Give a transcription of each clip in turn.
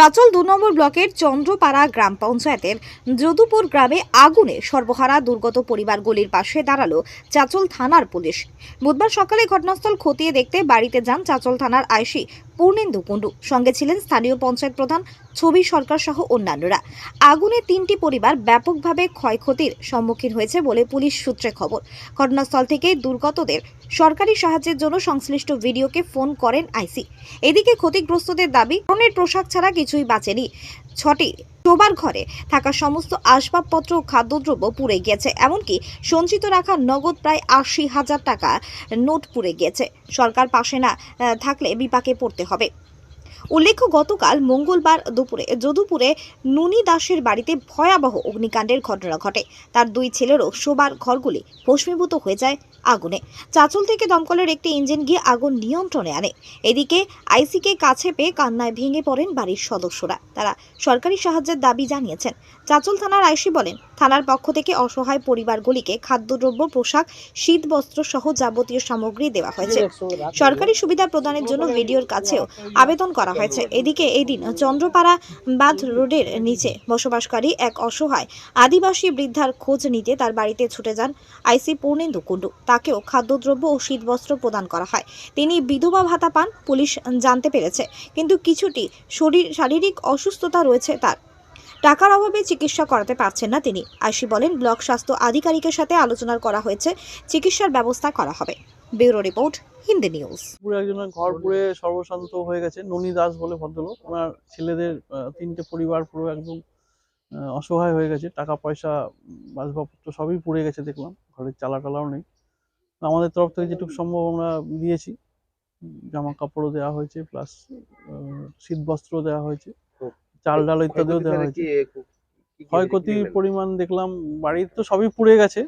চাচল দু নম্বর ব্লকের চন্দ্রপাড়া গ্রাম পঞ্চায়েতের যদুপুর গ্রামে আগুনে সর্বহারা দুর্গত পরিবারগুলির পাশে দাঁড়াল চাচল থানার পুলিশ। বুধবার সকালে ঘটনাস্থল খতিয়ে দেখতে বাড়িতে যান চাচল থানার আইসি পূর্ণেন্দু কুণ্ডু। সঙ্গে ছিলেন স্থানীয় পঞ্চায়েত প্রধান ছবি সরকার সহ অন্যান্যরা। আগুনে তিনটি পরিবার ব্যাপকভাবে ক্ষয়ক্ষতির সম্মুখীন হয়েছে বলে পুলিশ সূত্রে খবর। ঘটনাস্থল থেকে দুর্গতদের সরকারি সাহায্যের জন্য সংশ্লিষ্ট ভিডিওকে ফোন করেন আইসি। এদিকে ক্ষতিগ্রস্তদের দাবি, ধরনের পোশাক ছাড়া কিছুই বাঁচেনি। ছটি শোবার ঘরে থাকা সমস্ত আসবাবপত্র ও খাদ্যদ্রব্য পুড়ে গেছে এমনকি সঞ্চিত রাখা নগদ প্রায় আশি হাজার টাকা নোট পুড়ে গেছে সরকার পাশে না থাকলে বিপাকে পড়তে হবে। উল্লেখ্য, গতকাল মঙ্গলবার দুপুরে, যদুপুরে নুনি দাসের বাড়িতে ভয়াবহ অগ্নিকাণ্ডের ঘটনা ঘটে। তার দুই ছেলেরও শোবার ঘরগুলি ভস্মীভূত হয়ে যায় আগুনে। চাচল থেকে দমকলের একটি ইঞ্জিন গিয়ে আগুন নিয়ন্ত্রণে আনে। এদিকে আইসিকে কাছে পেয়ে কান্নায় ভেঙে পড়েন বাড়ির সদস্যরা। তারা সরকারি সাহায্যের দাবি জানিয়েছেন। চাচল থানার আইসি বলেন, থানার পক্ষ থেকে অসহায় পরিবারগুলিকে খাদ্যদ্রব্য, পোশাক, শীত বস্ত্র সহ যাবতীয় সামগ্রী দেওয়া হয়েছে। সরকারি সুবিধা প্রদানের জন্য ভিডিওর কাছেও আবেদন করা হয়েছে এদিকে এই দিন চন্দ্রপাড়া বাঁধ রোডের নিচে বসবাসকারী এক অসহায় আদিবাসী বৃদ্ধার খোঁজ নিতে তার বাড়িতে ছুটে যান আইসি পূর্ণেন্দু কুণ্ডু। তাকেও খাদ্যদ্রব্য ও শীতবস্ত্র প্রদান করা হয়। তিনি বিধবা ভাতা পান, পুলিশ জানতে পেরেছে। কিন্তু কিছুটি শরীর, শারীরিক অসুস্থতা রয়েছে তার। টাকার অভাবে চিকিৎসা করাতে পারছেন না তিনি। আইসি বলেন ব্লক স্বাস্থ্য আধিকারিকের সাথে আলোচনা করা হয়েছে চিকিৎসার ব্যবস্থা করা হবে। Bureau report Hindi news. পুরো একজনের ঘর পুড়ে সর্বশান্ত হয়ে গেছে। ননী দাস বলে ভদ্রলোক ওনার ছেলেদের তিনটে পরিবার পুরো একদম অসহায় হয়ে গেছে। টাকা পয়সা উম, আসবাবপত্র সবই পুড়ে গেছে দেখলাম। ঘরের চালা টালাও নেই আমাদের তরফ থেকে যেটুকু সম্ভব আমরা দিয়েছি। জামা কাপড়ও দেওয়া হয়েছে প্লাস শীত বস্ত্র দেওয়া হয়েছে। চাল ডাল ইত্যাদিও দেওয়া হয়েছে। ক্ষয়ক্ষতির পরিমাণ দেখলাম বাড়ির তো সবই পুড়ে গেছে।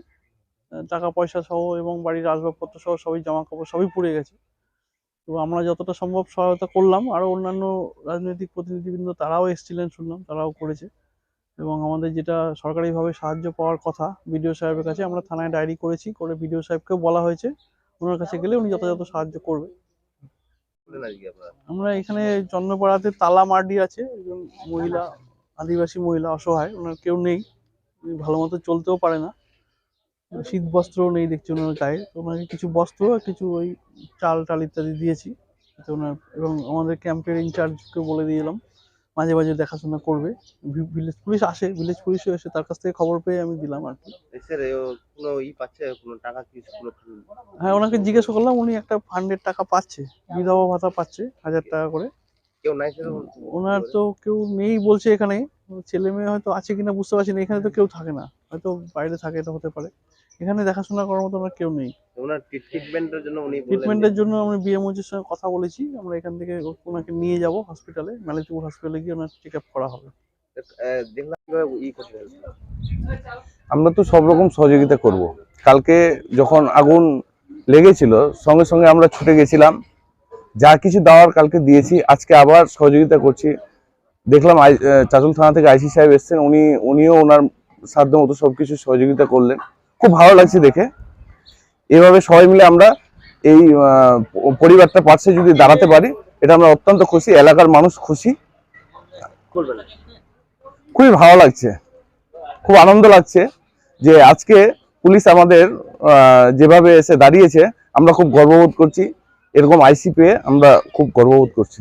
টাকা পয়সা সহ এবং বাড়ির আসবাবপত্র সহ সবই জামা কাপড় সবই পুড়ে গেছে। তো আমরা যতটা সম্ভব সহায়তা করলাম। আরও অন্যান্য রাজনৈতিক প্রতিনিধিবৃন্দ তারাও এসেছিলেন শুনলাম তারাও করেছে। এবং আমাদের যেটা সরকারিভাবে সাহায্য পাওয়ার কথা বিডিও সাহেবের কাছে আমরা থানায় ডায়েরি করেছি করে বিডিও সাহেবকেও বলা হয়েছে। ওনার কাছে গেলে উনি যথাযথ সাহায্য করবে। আমরা। এখানে চন্দ্রপাড়াতে তালা মার্ডি আছে, একজন মহিলা, আদিবাসী মহিলা অসহায়, ওনার কেউ নেই ভালো মতো চলতেও পারে না। শীত বস্ত্রও নেই দেখছি ওনার গায়ে ওনাকে কিছু বস্ত্র কিছু ওই চাল, টাল ইত্যাদি দিয়েছি। ওনার এবং আমাদের ক্যাম্পের ইনচার্জকে বলে দিয়ে এলাম। মাঝে মাঝে দেখাশোনা করবে। ভিলেজ পুলিশ আসে ভিলেজ পুলিশও এসে তার কাছ থেকে খবর পেয়ে আমি দিলাম আর কি। স্যার কোনো ই পাচ্ছে? কোনো টাকা হ্যাঁ ওনাকে জিজ্ঞেস করলাম উনি একটা ফান্ডের টাকা পাচ্ছে বিধবা ভাতা পাচ্ছে হাজার টাকা করে। ওনার তো কেউ নেই বলছে এখানে। ছেলে মেয়ে হয়তো আছে কিনা বুঝতে পারছি না এখানে তো কেউ থাকে না। হয়তো বাইরে থাকে এটা হতে পারে। এখানে দেখাশোনা করার মতো ওনার কেউ নেই। ওনার ট্রিটমেন্টের জন্য উনি বললেন যে- ট্রিটমেন্টের জন্য আমরা বিএমওজির সঙ্গে কথা বলেছি। আমরা এখান থেকে ওনাকে নিয়ে যাব হসপিটালে হসপিটালে গিয়ে ওনার চেক আপ করা হবে। আমরা তো সব রকম সহযোগিতা করব। কালকে যখন আগুন লেগেছিল সঙ্গে সঙ্গে আমরা ছুটে গেছিলাম। যা কিছু দেওয়ার কালকে দিয়েছি। আজকে আবার সহযোগিতা করছি। দেখলাম আই- আহ, থানা থেকে আইসি সাহেব এসেছেন। উনি উনিও ওনার সাধ্য মতো সবকিছু সহযোগিতা করলেন। খুব ভালো লাগছে দেখে। এভাবে সবাই মিলে আমরা এই পরিবারটা পাশে যদি দাঁড়াতে পারি এটা আমরা অত্যন্ত খুশি এলাকার মানুষ খুশি। খুবই ভালো লাগছে খুব আনন্দ লাগছে যে আজকে পুলিশ আমাদের যেভাবে এসে দাঁড়িয়েছে আমরা খুব গর্ববোধ করছি। এরকম আইসি পেয়ে আমরা খুব গর্ববোধ করছি।